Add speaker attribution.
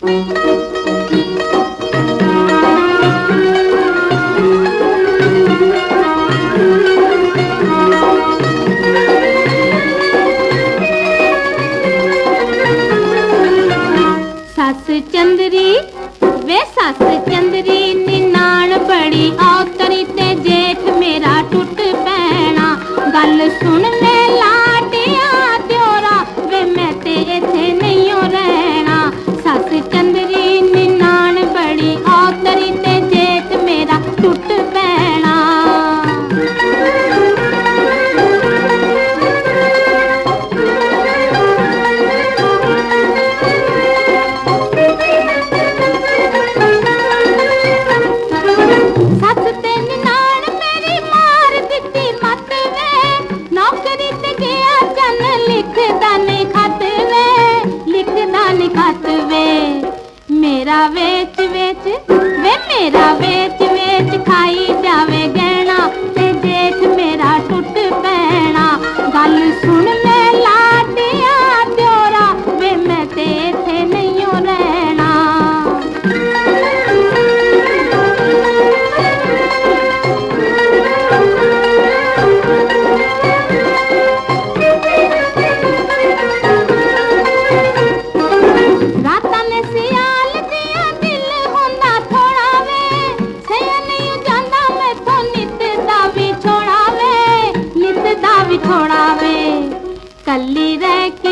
Speaker 1: ਸੱਸ ਚੰਦਰੀ, ਵੇ ਸੱਸ ਚੰਦਰੀ ਨਿਨਾਣ ਬੜੀ ਔਤਰੀ ਤੇ ਜੇਠ ਮੇਰਾ ਟੁੱਟ ਪੈਣਾ। ਗੱਲ ਸੁਣ मेरा बे கல்லிறக்கி